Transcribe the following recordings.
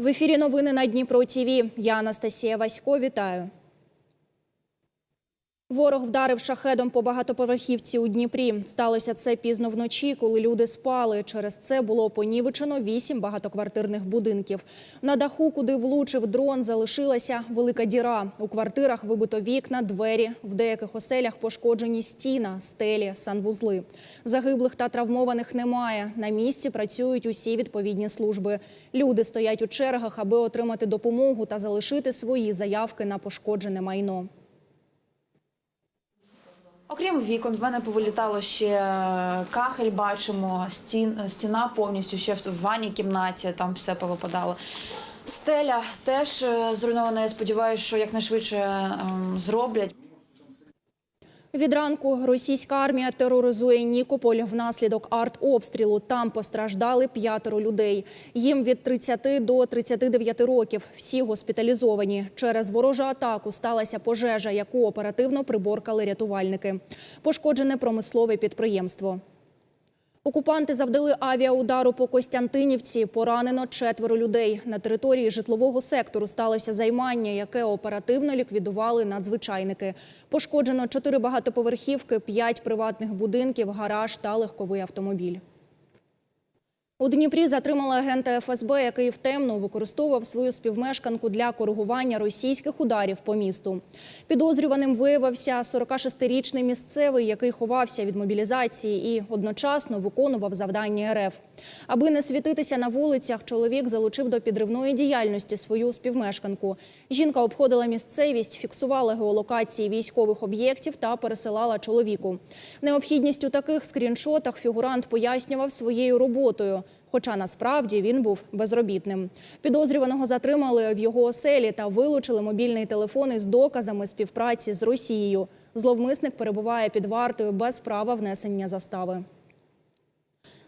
В ефірі новини на Дніпро ТІВІ. Я Анастасія Васько. Вітаю. Ворог вдарив шахедом по багатоповерхівці у Дніпрі. Сталося це пізно вночі, коли люди спали. Через це було понівечено вісім багатоквартирних будинків. На даху, куди влучив дрон, залишилася велика діра. У квартирах вибито вікна, двері. В деяких оселях пошкоджені стіна, стелі, санвузли. Загиблих та травмованих немає. На місці працюють усі відповідні служби. Люди стоять у чергах, аби отримати допомогу та залишити свої заявки на пошкоджене майно. Окрім вікон, в мене повилітало ще кахель, бачимо, стін, стіна повністю ще в ванній кімнаті, там все повипадало. Стеля теж е, зруйнована. Я сподіваюся, що якнайшвидше ем, зроблять. Від ранку російська армія тероризує Нікополь внаслідок артобстрілу. Там постраждали п'ятеро людей. Їм від 30 до 39 років. Всі госпіталізовані. Через ворожу атаку сталася пожежа, яку оперативно приборкали рятувальники. Пошкоджене промислове підприємство. Окупанти завдали авіаудару по Костянтинівці. Поранено четверо людей. На території житлового сектору сталося займання, яке оперативно ліквідували надзвичайники. Пошкоджено чотири багатоповерхівки, п'ять приватних будинків, гараж та легковий автомобіль. У Дніпрі затримали агента ФСБ, який втемно використовував свою співмешканку для коригування російських ударів по місту. Підозрюваним виявився 46-річний місцевий, який ховався від мобілізації і одночасно виконував завдання РФ. Аби не світитися на вулицях, чоловік залучив до підривної діяльності свою співмешканку. Жінка обходила місцевість, фіксувала геолокації військових об'єктів та пересилала чоловіку. Необхідність у таких скріншотах фігурант пояснював своєю роботою. Хоча насправді він був безробітним. Підозрюваного затримали в його оселі та вилучили мобільний телефон із доказами співпраці з Росією. Зловмисник перебуває під вартою без права внесення застави.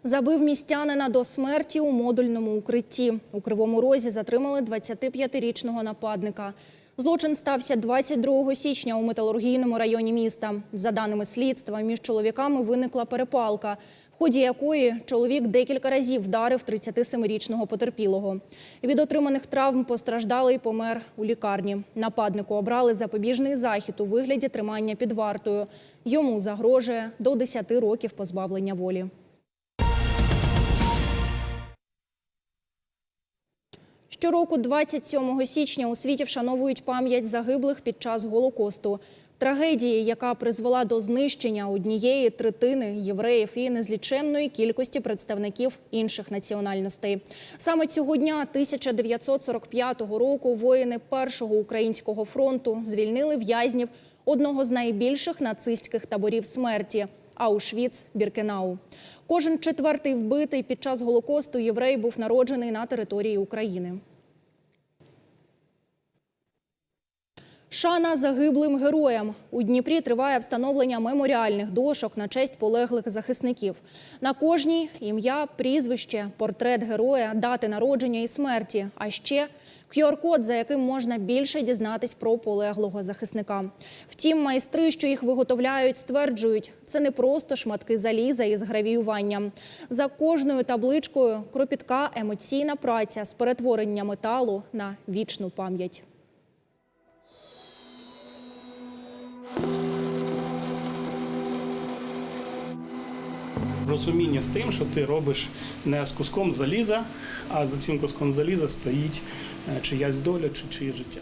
Забив містянина до смерті у модульному укритті. У Кривому Розі затримали 25-річного нападника. Злочин стався 22 січня у металургійному районі міста. За даними слідства, між чоловіками виникла перепалка, ході якої чоловік декілька разів вдарив 37-річного потерпілого. Від отриманих травм постраждалий помер у лікарні. Нападнику обрали запобіжний захід у вигляді тримання під вартою. Йому загрожує до 10 років позбавлення волі. Щороку, 27 січня, у світі вшановують пам'ять загиблих під час Голокосту. Трагедії, яка призвела до знищення однієї третини євреїв і незліченної кількості представників інших національностей. Саме цього дня, 1945 року, воїни першого українського фронту звільнили в'язнів одного з найбільших нацистських таборів смерті Аушвіц-Біркенау. Кожен четвертий вбитий під час Голокосту єврей був народжений на території України. Шана загиблим героям. У Дніпрі триває встановлення меморіальних дошок на честь полеглих захисників. На кожній ім'я, прізвище, портрет героя, дати народження і смерті, а ще QR-код, за яким можна більше дізнатись про полеглого захисника. Втім, майстри, що їх виготовляють, стверджують, це не просто шматки заліза із гравіюванням. За кожною табличкою кропітка емоційна праця з перетворення металу на вічну пам'ять. Розуміння з тим, що ти робиш не з куском заліза, а за цим куском заліза стоїть е, чиясь доля чи чиє життя.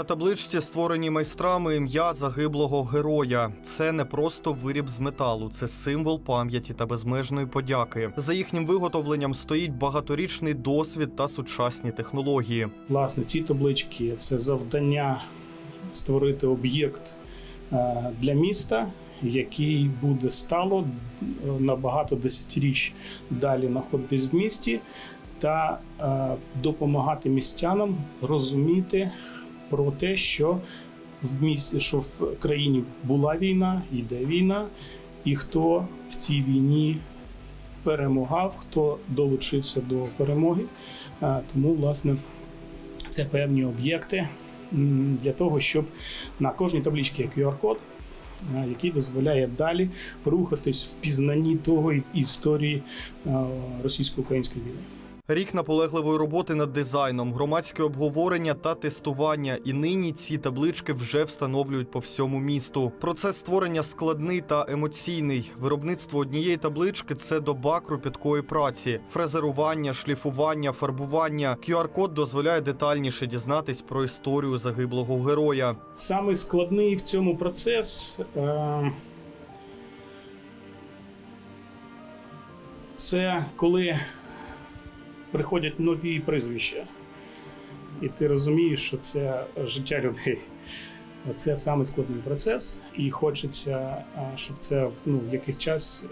На табличці створені майстрами ім'я загиблого героя. Це не просто виріб з металу, це символ пам'яті та безмежної подяки. За їхнім виготовленням стоїть багаторічний досвід та сучасні технології. Власне, ці таблички це завдання створити об'єкт е, для міста, який буде стало е, на багато десятиріч далі знаходитись в місті, та е, допомагати містянам розуміти про те, що в місті, що в країні була війна, йде війна, і хто в цій війні перемагав, хто долучився до перемоги. Тому, власне, це певні об'єкти для того, щоб на кожній табличці є QR-код, який дозволяє далі рухатись в пізнанні того історії російсько-української війни. Рік наполегливої роботи над дизайном, громадське обговорення та тестування. І нині ці таблички вже встановлюють по всьому місту. Процес створення складний та емоційний. Виробництво однієї таблички це доба кропіткої праці, фрезерування, шліфування, фарбування. QR-код дозволяє детальніше дізнатись про історію загиблого героя. Самий складний в цьому процес е, це коли приходять нові прізвища, і ти розумієш, що це життя людей. Це самий складний процес, і хочеться, щоб це ну, в якийсь час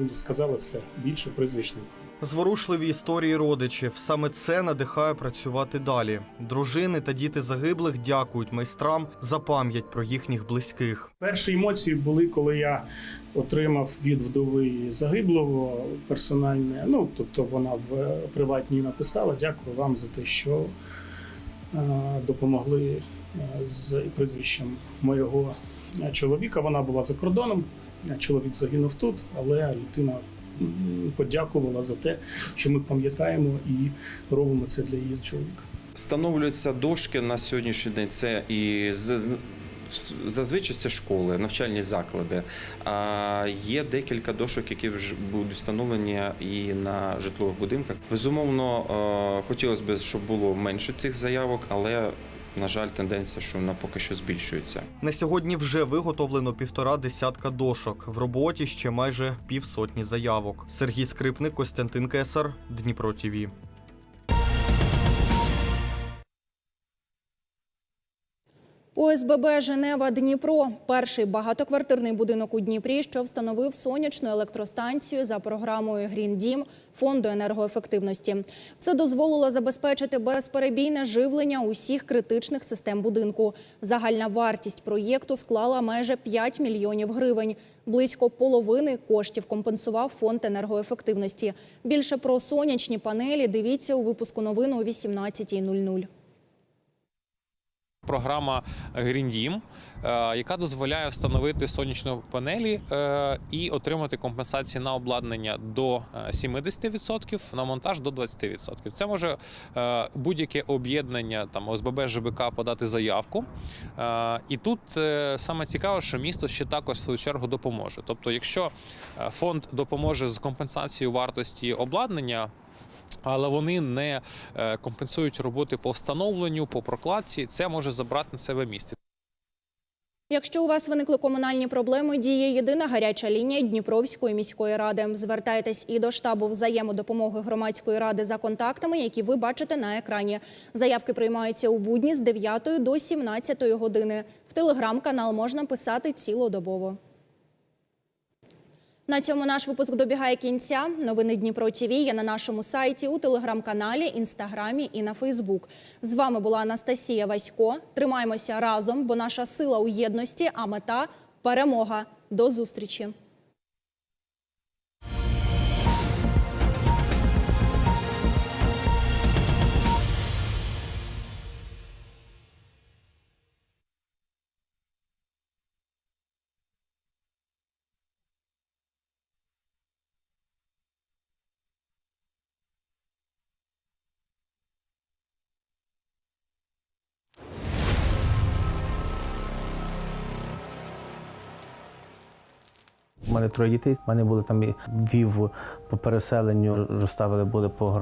е, сказали все більше прізвищ. Зворушливі історії родичів. Саме це надихає працювати далі. Дружини та діти загиблих дякують майстрам за пам'ять про їхніх близьких. Перші емоції були, коли я отримав від вдови загиблого персональне. Ну, тобто вона в приватній написала: дякую вам за те, що е, допомогли е, з прізвищем моєго чоловіка. Вона була за кордоном. Чоловік загинув тут, але людина подякувала за те, що ми пам'ятаємо і робимо це для її чоловіка. Встановлюються дошки на сьогоднішній день. Це і зазвичай це школи, навчальні заклади. А є декілька дошок, які вже будуть встановлені і на житлових будинках. Безумовно, е, хотілося б, щоб було менше цих заявок, але на жаль, тенденція, що вона поки що збільшується. На сьогодні вже виготовлено півтора десятка дошок. В роботі ще майже півсотні заявок. Сергій Скрипник, Костянтин Кесар, Дніпро ТІВІ. ОСББ Женева Дніпро перший багатоквартирний будинок у Дніпрі, що встановив сонячну електростанцію за програмою Грін Дім фонду енергоефективності. Це дозволило забезпечити безперебійне живлення усіх критичних систем будинку. Загальна вартість проєкту склала майже 5 мільйонів гривень. Близько половини коштів компенсував фонд енергоефективності. Більше про сонячні панелі дивіться у випуску новин о 18.00. програма Green Dім, е, яка дозволяє встановити сонячні панелі е, і отримати компенсації на обладнання до е, 70%, на монтаж до 20%. Це може е, будь-яке об'єднання там ОСББ ЖБК подати заявку. Е, І тут е, саме цікаво, що місто ще також в свою чергу допоможе. Тобто, якщо е, фонд допоможе з компенсацією вартості обладнання. Але вони не е, компенсують роботи по встановленню, по прокладці. Це може забрати на себе місце. Якщо у вас виникли комунальні проблеми, діє єдина гаряча лінія Дніпровської міської ради. Звертайтесь і до штабу взаємодопомоги громадської ради за контактами, які ви бачите на екрані. Заявки приймаються у будні з 9 до 17 години. В телеграм-канал можна писати цілодобово. На цьому наш випуск добігає кінця. Новини Дніпро ТВ є на нашому сайті, у телеграм-каналі, інстаграмі і на Фейсбук. З вами була Анастасія Васько. Тримаємося разом, бо наша сила у єдності, а мета перемога. До зустрічі. У мене троє дітей. Мене були там і вів по переселенню, розставили були по громаді.